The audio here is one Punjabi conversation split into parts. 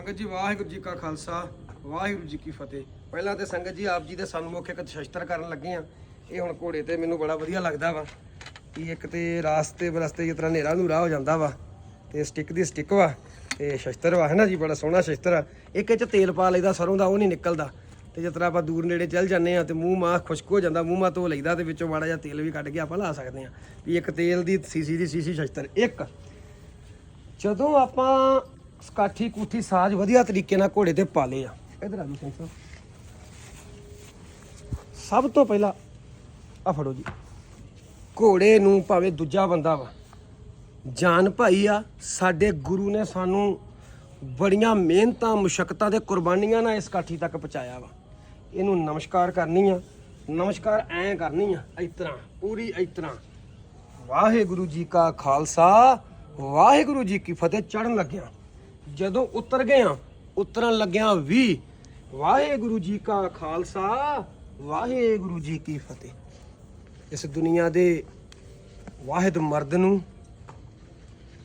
ਸੰਗਤ ਜੀ, ਵਾਹਿਗੁਰੂ ਜੀ ਕਾ ਖਾਲਸਾ, ਵਾਹਿਗੁਰੂ ਜੀ ਕੀ ਫਤਿਹ। ਪਹਿਲਾਂ ਤੇ ਸੰਗਤ ਜੀ, ਆਪ ਜੀ ਦੇ ਸਨਮੁਖ ਇੱਕ ਸ਼ਸਤਰ ਕਰਨ ਲੱਗੇ ਆ ਇਹ ਹੁਣ ਘੋੜੇ ਤੇ ਮੈਨੂੰ ਬੜਾ ਵਧੀਆ ਲੱਗਦਾ ਵਾ ਕਿ ਇੱਕ ਤੇ ਰਾਸਤੇ ਬਰਸਤੇ ਜਿਸ ਤਰ੍ਹਾਂ ਹਨੇਰਾ ਨੂਰਾ ਹੋ ਜਾਂਦਾ ਵਾ ਤੇ ਸਟਿੱਕ ਦੀ ਸਟਿੱਕ ਵਾ ਤੇ ਸ਼ਸਤਰ ਵਾ ਹੈ ਨਾ ਜੀ? ਬੜਾ ਸੋਹਣਾ ਸ਼ਸਤਰ ਆ। ਇੱਕ ਇਹ ਚ ਤੇਲ ਪਾ ਲਈਦਾ, ਸਰੋਂ ਦਾ ਉਹ ਨਹੀਂ ਨਿਕਲਦਾ। ਤੇ ਜਿਸ ਤਰ੍ਹਾਂ ਆਪਾਂ ਦੂਰ ਨੇੜੇ ਚੱਲ ਜਾਂਦੇ ਆ ਤੇ ਮੂੰਹ ਮਾਂ ਖੁਸ਼ਕ ਹੋ ਜਾਂਦਾ, ਮੂੰਹ ਮਾਂ ਧੋ ਲਈਦਾ ਤੇ ਵਿੱਚੋਂ ਮਾੜਾ ਜਿਹਾ ਤੇਲ ਵੀ ਕੱਢ ਕੇ ਆਪਾਂ ਲਾ ਸਕਦੇ ਆ ਵੀ ਇੱਕ ਤੇਲ ਦੀ, ਸੀਸੀ ਦੀ, ਸੀਸੀ ਸ਼ਸਤਰ। ਇੱਕ, ਜਦੋਂ ਆਪਾਂ ਸਕਾਠੀ ਕੂਠੀ ਸਾਜ ਵਧੀਆ ਤਰੀਕੇ ਨਾਲ ਘੋੜੇ ਤੇ ਪਾਲੇ ਆ। ਇਧਰ ਆ ਜੀ ਸਿੰਘ ਸਾਹਿਬ ਸਭ ਤੋਂ ਪਹਿਲਾਂ ਆ ਫੜੋ ਜੀ। ਘੋੜੇ ਨੂੰ ਭਾਵੇਂ ਦੂਜਾ ਬੰਦਾ ਵਾ, ਜਾਨ ਭਾਈ ਆ, ਸਾਡੇ ਗੁਰੂ ਨੇ ਸਾਨੂੰ ਬੜੀਆਂ ਮਿਹਨਤਾਂ ਮੁਸ਼ਕਲਾਂ ਤੇ ਕੁਰਬਾਨੀਆਂ ਨਾਲ ਇਸ ਕਾਠੀ ਤੱਕ ਪਹੁੰਚਾਇਆ ਵਾ। ਇਹਨੂੰ ਨਮਸਕਾਰ ਕਰਨੀ ਆ, ਨਮਸਕਾਰ ਐਂ ਕਰਨੀ ਆ ਇਸ ਤਰ੍ਹਾਂ ਪੂਰੀ ਇਸ ਤਰ੍ਹਾਂ ਵਾਹਿਗੁਰੂ ਜੀ ਕਾ ਖਾਲਸਾ, ਵਾਹਿਗੁਰੂ ਜੀ ਕੀ ਫਤਿਹ ਚੜਨ ਲੱਗਿਆ। ਜਦੋਂ ਉਤਰ ਗਏ ਆ ਉਤਰਨ ਲੱਗਿਆ ਵੀ ਵਾਹਿਗੁਰੂ ਜੀ ਕਾ ਖਾਲਸਾ, ਵਾਹਿਗੁਰੂ ਜੀ ਕੀ ਫਤਿਹ। ਇਸ ਦੁਨੀਆ ਦੇ ਵਾਹਿਦ ਮਰਦ ਨੂੰ,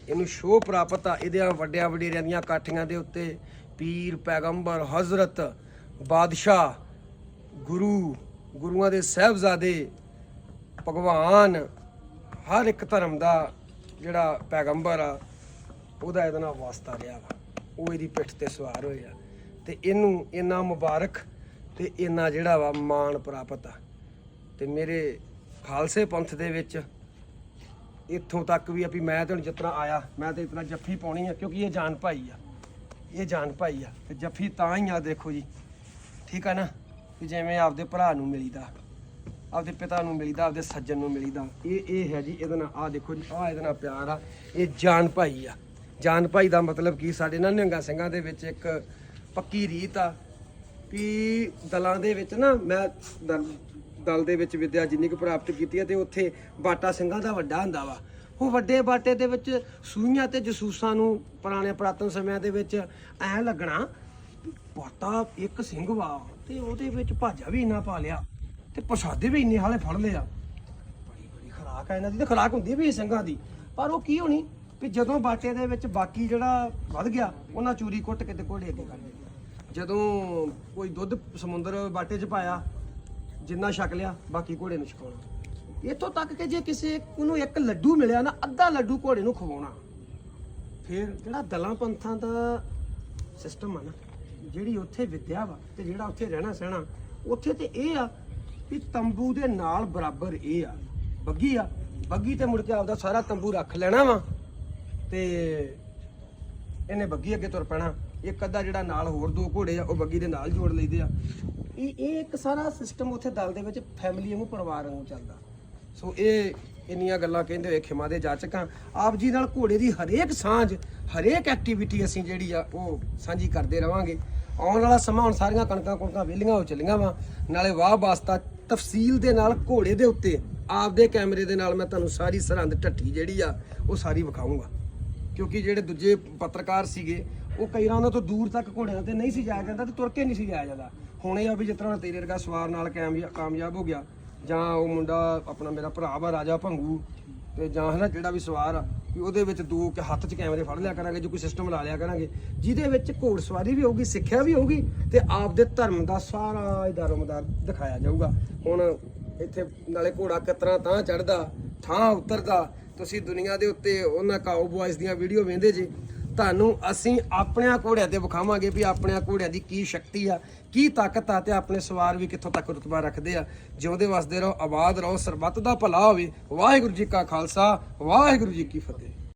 ਇਹਨੂੰ ਸ਼ੋਅ ਪ੍ਰਾਪਤ ਆ ਇਹਦੇ ਵੱਡਿਆਂ ਵਡੇਰਿਆਂ ਦੀਆਂ ਕਾਠੀਆਂ ਦੇ ਉੱਤੇ ਪੀਰ, ਪੈਗੰਬਰ, ਹਜ਼ਰਤ, ਬਾਦਸ਼ਾਹ, ਗੁਰੂ, ਗੁਰੂਆਂ ਦੇ ਸਹਿਬਜ਼ਾਦੇ, ਭਗਵਾਨ, ਹਰ ਇੱਕ ਧਰਮ ਦਾ ਜਿਹੜਾ ਪੈਗੰਬਰ ਆ, ਉਹਦਾ ਇਹਦੇ ਨਾਲ ਵਾਸਤਾ ਰਿਹਾ ਵਾ। ਉਹ ਇਹਦੀ ਪਿੱਠ ਤੇ ਸਵਾਰ ਹੋਏ ਆ। ਤੇ ਇਹਨੂੰ ਇੰਨਾ ਮੁਬਾਰਕ ਤੇ ਇੰਨਾ ਜਿਹੜਾ ਵਾ ਮਾਣ ਪ੍ਰਾਪਤ ਆ। ਤੇ ਮੇਰੇ ਖਾਲਸੇ ਪੰਥ ਦੇ ਵਿੱਚ ਇੱਥੋਂ ਤੱਕ ਵੀ ਆ ਵੀ ਮੈਂ ਤੇ ਹੁਣ ਜਿਸ ਤਰ੍ਹਾਂ ਆਇਆ, ਮੈਂ ਤੇ ਇਤਨਾ ਜੱਫੀ ਪਾਉਣੀ ਆ, ਕਿਉਂਕਿ ਇਹ ਜਾਨ ਭਾਈ ਆ। ਇਹ ਜਾਨ ਭਾਈ ਆ। ਤੇ ਜੱਫੀ ਤਾਂ ਹੀ ਆ ਦੇਖੋ ਜੀ। ਠੀਕ ਆ ਨਾ? ਵੀ ਜਿਵੇਂ ਆਪਦੇ ਭਰਾ ਨੂੰ ਮਿਲੀਦਾ, ਆਪਦੇ ਪਿਤਾ ਨੂੰ ਮਿਲੀਦਾ, ਆਪਦੇ ਸੱਜਣ ਨੂੰ ਮਿਲੀਦਾ। ਇਹ ਇਹ ਹੈ ਜੀ, ਇਹਦੇ ਨਾਲ ਆ ਦੇਖੋ ਜੀ ਆ ਇਹਦੇ ਨਾਲ ਪਿਆਰ ਆ। ਇਹ ਜਾਨ ਭਾਈ ਆ। ਜਾਨ ਭਾਈ ਦਾ ਮਤਲਬ ਕੀ? ਸਾਡੇ ਨਾ ਨਿਹੰਗਾ ਸਿੰਘਾਂ ਦੇ ਵਿੱਚ ਇੱਕ ਪੱਕੀ ਰੀਤ ਆ ਕਿ ਦਲਾਂ ਦੇ ਵਿੱਚ ਨਾ ਮੈਂ ਦਲ ਦਲ ਦੇ ਵਿੱਚ ਵਿਦਿਆ ਜਿੰਨੀ ਕੁ ਪ੍ਰਾਪਤ ਕੀਤੀ ਹੈ ਤੇ ਉੱਥੇ ਬਾਟਾ ਸਿੰਘਾਂ ਦਾ ਵੱਡਾ ਹੁੰਦਾ ਵਾ। ਉਹ ਵੱਡੇ ਬਾਟੇ ਦੇ ਵਿੱਚ ਸੂਈਆਂ ਤੇ ਜਸੂਸਾਂ ਨੂੰ ਪੁਰਾਣੇ ਪੁਰਾਤਨ ਸਮਿਆਂ ਦੇ ਵਿੱਚ ਐ ਲੱਗਣਾ ਵੀ ਬਾਟਾ ਇੱਕ ਸਿੰਘ ਵਾ ਤੇ ਉਹਦੇ ਵਿੱਚ ਭਾਜਾ ਵੀ ਇੰਨਾ ਪਾ ਲਿਆ ਤੇ ਪ੍ਰਸ਼ਾਦੇ ਵੀ ਇੰਨੇ ਹਾਲੇ ਫੜ ਲਿਆ ਬੜੀ ਬੜੀ ਖਰਾਕ ਆ ਇਹਨਾਂ ਦੀ ਤੇ ਖਰਾਕ ਹੁੰਦੀ ਵੀ ਸਿੰਘਾਂ ਦੀ। ਪਰ ਉਹ ਕੀ ਹੋਣੀ? ਵੀ ਜਦੋਂ ਬਾਟੇ ਦੇ ਵਿੱਚ ਬਾਕੀ ਜਿਹੜਾ ਵੱਧ ਗਿਆ, ਉਹਨਾਂ ਚੂਰੀ ਕੁੱਟ ਕੇ ਤੇ ਘੋੜੇ ਅੱਗੇ ਕਰ ਦਿੱਤੇ। ਜਦੋਂ ਕੋਈ ਦੁੱਧ ਸਮੁੰਦਰ ਬਾਟੇ 'ਚ ਪਾਇਆ, ਜਿੰਨਾ ਛਕ ਲਿਆ, ਬਾਕੀ ਘੋੜੇ ਨੂੰ ਛਕਾਉਣਾ। ਇੱਥੋਂ ਤੱਕ ਕਿ ਜੇ ਕਿਸੇ ਨੂੰ ਇੱਕ ਲੱਡੂ ਮਿਲਿਆ ਨਾ, ਅੱਧਾ ਲੱਡੂ ਘੋੜੇ ਨੂੰ ਖਵਾਉਣਾ। ਫਿਰ ਜਿਹੜਾ ਦਲਾਂ ਪੰਥਾਂ ਦਾ ਸਿਸਟਮ ਆ ਨਾ, ਜਿਹੜੀ ਉੱਥੇ ਵਿਦਿਆ ਵਾ ਤੇ ਜਿਹੜਾ ਉੱਥੇ ਰਹਿਣਾ ਸਹਿਣਾ, ਉੱਥੇ ਤੇ ਇਹ ਆ ਵੀ ਤੰਬੂ ਦੇ ਨਾਲ ਬਰਾਬਰ ਇਹ ਆ। ਬੱਗੀ ਆ, ਬੱਗੀ ਤੇ ਮੁੜ ਕੇ ਆਪਦਾ ਸਾਰਾ ਤੰਬੂ ਰੱਖ ਲੈਣਾ ਵਾ। ਤੇ ਇਹਨੇ ਬੱਗੀ ਅੱਗੇ ਤੁਰ ਪੈਣਾ। ਇੱਕ ਅੱਧਾ ਜਿਹੜਾ ਨਾਲ ਹੋਰ ਦੋ ਘੋੜੇ ਆ, ਉਹ ਬੱਗੀ ਦੇ ਨਾਲ ਜੋੜ ਲਈਦੇ ਆ। ਇਹ ਇਹ ਇੱਕ ਸਾਰਾ ਸਿਸਟਮ ਉੱਥੇ ਦਲ ਦੇ ਵਿੱਚ ਫੈਮਿਲੀ ਵਾਂਗੂ, ਪਰਿਵਾਰ ਵਾਂਗੂ ਚੱਲਦਾ। ਸੋ ਇਹ ਇੰਨੀਆਂ ਗੱਲਾਂ ਕਹਿੰਦੇ ਹੋਏ ਖਿਮਾ ਦੇ ਜਾਚਕਾਂ ਆਪ ਜੀ ਨਾਲ ਘੋੜੇ ਦੀ ਹਰੇਕ ਸਾਂਝ, ਹਰੇਕ ਐਕਟੀਵਿਟੀ ਅਸੀਂ ਜਿਹੜੀ ਆ, ਉਹ ਸਾਂਝੀ ਕਰਦੇ ਰਵਾਂਗੇ। ਆਉਣ ਵਾਲਾ ਸਮਾਂ ਹੁਣ ਸਾਰੀਆਂ ਕਣਕਾਂ ਕੁਣਕਾਂ ਵਿਹਲੀਆਂ ਹੋ ਚੱਲੀਆਂ ਵਾ। ਨਾਲੇ ਵਾਹ ਵਾਸਤਾ ਤਫਸੀਲ ਦੇ ਨਾਲ ਘੋੜੇ ਦੇ ਉੱਤੇ ਆਪਦੇ ਕੈਮਰੇ ਦੇ ਨਾਲ ਮੈਂ ਤੁਹਾਨੂੰ ਸਾਰੀ ਸਰਹੰਦ ਢੱਠੀ ਜਿਹੜੀ ਆ, ਉਹ ਸਾਰੀ ਵਿਖਾਉਂਗਾ ਕਿਉਂਕਿ ਜਿਹੜੇ ਦੂਜੇ ਪੱਤਰਕਾਰ ਸੀਗੇ, ਉਹ ਕਈ ਰਾਂ ਤੋਂ ਦੂਰ ਤੱਕ ਘੋੜਿਆਂ ਤੇ ਨਹੀਂ ਸੀ ਜਾਇਆ ਜਾਂਦਾ ਤੇ ਤੁਰ ਕੇ ਨਹੀਂ ਸੀ ਜਾਇਆ ਜਾਂਦਾ। ਹੁਣ ਇਹ ਆ ਵੀ ਜਿਸ ਤਰ੍ਹਾਂ ਤੇਰੇ ਵਰਗਾ ਸਵਾਰ ਨਾਲ ਕਾਮਯਾਬ ਕਾਮਯਾਬ ਹੋ ਗਿਆ, ਜਾਂ ਉਹ ਮੁੰਡਾ ਆਪਣਾ ਮੇਰਾ ਭਰਾ ਵਾ, ਰਾਜਾ ਭੰਗੂ, ਤੇ ਜਾਂ ਹਨਾ ਜਿਹੜਾ ਵੀ ਸਵਾਰ ਆ, ਵੀ ਉਹਦੇ ਵਿੱਚ ਦੋ ਕਿ ਹੱਥ 'ਚ ਕੈਮਰੇ ਫੜ ਲਿਆ ਕਰਾਂਗੇ, ਜੋ ਕੋਈ ਸਿਸਟਮ ਲਾ ਲਿਆ ਕਰਾਂਗੇ, ਜਿਹਦੇ ਵਿੱਚ ਘੋੜ ਸਵਾਰੀ ਵੀ ਹੋਊਗੀ, ਸਿੱਖਿਆ ਵੀ ਹੋਊਗੀ, ਤੇ ਆਪਦੇ ਧਰਮ ਦਾ ਸਾਰਾ ਇਦਾਰੋਮਦਾਰ ਦਿਖਾਇਆ ਜਾਊਗਾ। ਹੁਣ ਇੱਥੇ ਨਾਲੇ ਘੋੜਾ ਕਿਤਨਾ ਤਾਂ ਚੜਦਾ ਥਾਂ ਉਤਰਦਾ, ਤੁਸੀਂ ਦੁਨੀਆ ਦੇ ਉੱਤੇ ਉਹਨਾਂ ਕਾਊ ਬॉयਜ਼ ਦੀਆਂ ਵੀਡੀਓ ਵੇਖਦੇ ਜੀ, ਤੁਹਾਨੂੰ ਅਸੀਂ ਆਪਣਿਆਂ ਘੋੜਿਆਂ ਤੇ ਵਿਖਾਵਾਂਗੇ ਵੀ ਆਪਣਿਆਂ ਘੋੜਿਆਂ ਦੀ ਕੀ ਸ਼ਕਤੀ ਆ, ਕੀ ਤਾਕਤ ਆ ਤੇ ਆਪਣੇ ਸਵਾਰ ਵੀ ਕਿੱਥੋਂ ਤੱਕ ਰੁਤਬਾ ਰੱਖਦੇ ਆ। ਜਿਉਂਦੇ ਵਸਦੇ ਰਹੋ, ਆਬਾਦ ਰਹੋ, ਸਰਬੱਤ ਦਾ ਭਲਾ ਹੋਵੇ। ਵਾਹਿਗੁਰੂ ਜੀ ਕਾ ਖਾਲਸਾ, ਵਾਹਿਗੁਰੂ ਜੀ ਕੀ ਫਤਿਹ।